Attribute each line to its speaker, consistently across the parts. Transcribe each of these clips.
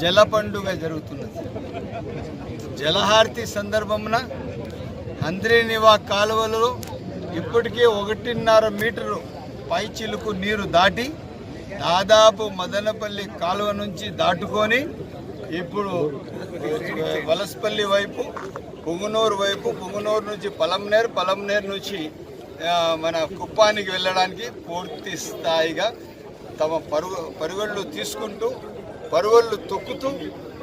Speaker 1: జల పండుగ జరుగుతున్నది. జలహారతి సందర్భమున అంద్రేనివా కాలువలలో ఇప్పటికే ఒకటిన్నర మీటరు పైచిలుకు నీరు దాటి దాదాపు మదనపల్లి కాలువ నుంచి దాటుకొని ఇప్పుడు వలసపల్లి వైపు పుంగనూరు వైపు పుంగనూరు నుంచి పలంనేరు పలంనేరు నుంచి మన కుప్పానికి వెళ్ళడానికి పూర్తి స్థాయిగా తమ పరుగు పరుగుళ్ళు తీసుకుంటూ పరువళ్ళు తొక్కుతూ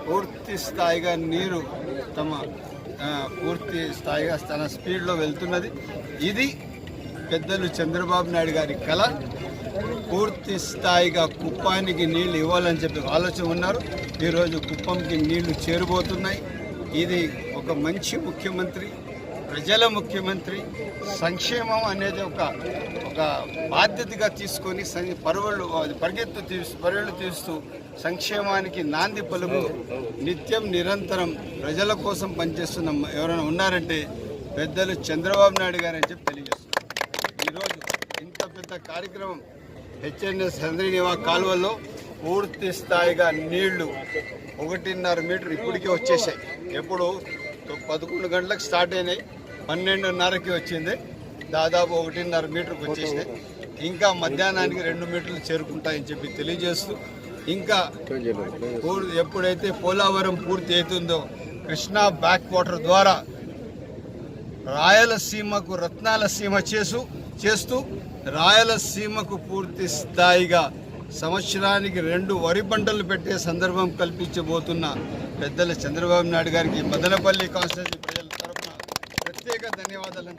Speaker 1: పూర్తి స్థాయిగా నీరు తమ పూర్తి స్థాయిగా తన స్పీడ్లో వెళ్తున్నది. ఇది పెద్దలు చంద్రబాబు నాయుడు గారి కళ. పూర్తి స్థాయిగా కుప్పానికి నీళ్ళు ఇవ్వాలని చెప్పి ఆలోచన ఉన్నారు. ఈరోజు కుప్పంకి నీళ్ళు చేరుబోతున్నాయి. ఇది ఒక మంచి ముఖ్యమంత్రి ప్రజల ముఖ్యమంత్రి సంక్షేమం అనేది ఒక ఒక బాధ్యతగా తీసుకొని పరువులు పరిగెత్తు తీస్తూ పరువళ్ళు తీస్తూ సంక్షేమానికి నాంది పలుకు నిత్యం నిరంతరం ప్రజల కోసం పనిచేస్తున్న ఎవరైనా ఉన్నారంటే పెద్దలు చంద్రబాబు నాయుడు గారు అని చెప్పి తెలియజేస్తున్నారు. ఈరోజు ఇంత పెద్ద కార్యక్రమం హెచ్ఎన్ఎస్ హంద్రీనివా కాలువలో పూర్తి స్థాయిగా నీళ్ళు ఒకటిన్నర మీటర్ ఇప్పటికే వచ్చేసాయి. ఎప్పుడు పదకొండు గంటలకు స్టార్ట్ అయినాయి. పన్నెండున్నరకి వచ్చింది. దాదాపు ఒకటిన్నర మీటర్కి వచ్చేసినాయి. ఇంకా మధ్యాహ్నానికి రెండు మీటర్లు చేరుకుంటాయని చెప్పి తెలియజేస్తూ ఇంకా ఎప్పుడైతే పోలవరం పూర్తి అవుతుందో కృష్ణా బ్యాక్ వాటర్ ద్వారా రాయలసీమకు రత్నాల సీమ చేసు చేస్తూ రాయలసీమకు పూర్తి స్థాయిగా సంవత్సరానికి రెండు వరి పంటలు పెట్టే సందర్భం కల్పించబోతున్న పెద్దల చంద్రబాబు నాయుడు గారికి మదనపల్లి కాన్స్టిట్యూన్సీ ప్రజల ప్రత్యేక ధన్యవాదాలు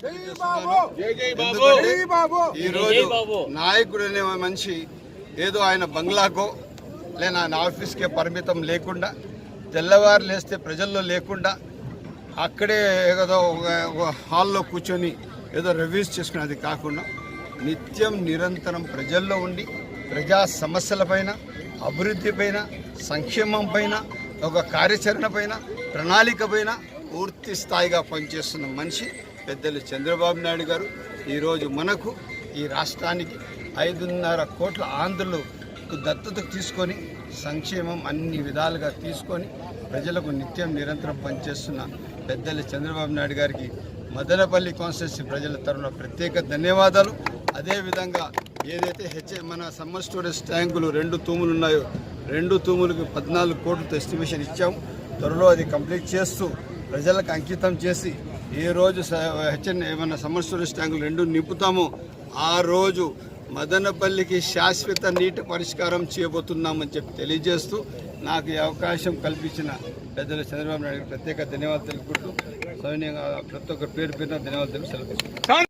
Speaker 1: ఈరోజు నాయకుడు అనే మనిషి ఏదో ఆయన బంగ్లాకో లేని ఆయన ఆఫీస్కే పరిమితం లేకుండా తెల్లవారు లేస్తే ప్రజల్లో లేకుండా అక్కడే ఏదో హాల్లో కూర్చొని ఏదో రివ్యూస్ చేసుకునేది కాకుండా నిత్యం నిరంతరం ప్రజల్లో ఉండి ప్రజా సమస్యలపైన అభివృద్ధిపైన సంక్షేమం పైన ఒక కార్యాచరణ పైన ప్రణాళిక పైన పూర్తి స్థాయిగా పనిచేస్తున్న మనిషి పెద్దలు చంద్రబాబు నాయుడు గారు. ఈరోజు మనకు ఈ రాష్ట్రానికి ఐదున్నర కోట్ల ఆంధ్రులు దత్తతకు తీసుకొని సంక్షేమం అన్ని విధాలుగా తీసుకొని ప్రజలకు నిత్యం నిరంతరం పనిచేస్తున్న పెద్దలు చంద్రబాబు నాయుడు గారికి మదనపల్లి కాన్స్టిట్యూన్సీ ప్రజల తరఫున ప్రత్యేక ధన్యవాదాలు. అదేవిధంగా ఏదైతే హెచ్ఏ మన సమ్మర్ స్టోరేజ్ ట్యాంకులు రెండు తూములు ఉన్నాయో రెండు తూములకు పద్నాలుగు కోట్లతో ఎస్టిమేషన్ ఇచ్చాము. త్వరలో అది కంప్లీట్ చేస్తూ ప్రజలకు అంకితం చేసి ఏ రోజు హెచ్ఎన్ ఏమైనా సమ్మర్ స్టోరేజ్ ట్యాంకులు రెండు నింపుతామో. ఆ రోజు మదనపల్లికి శాశ్వత నీటి పరిష్కారం చేయబోతున్నామని చెప్పి తెలియజేస్తూ నాకు ఈ అవకాశం కల్పించిన పెద్దలు చంద్రబాబు నాయుడు ప్రత్యేక ధన్యవాదాలు తెలుపుకుంటూ సౌన్యంగా ప్రతి ఒక్క పేరు పేరున ధన్యవాదాలు తెలుపు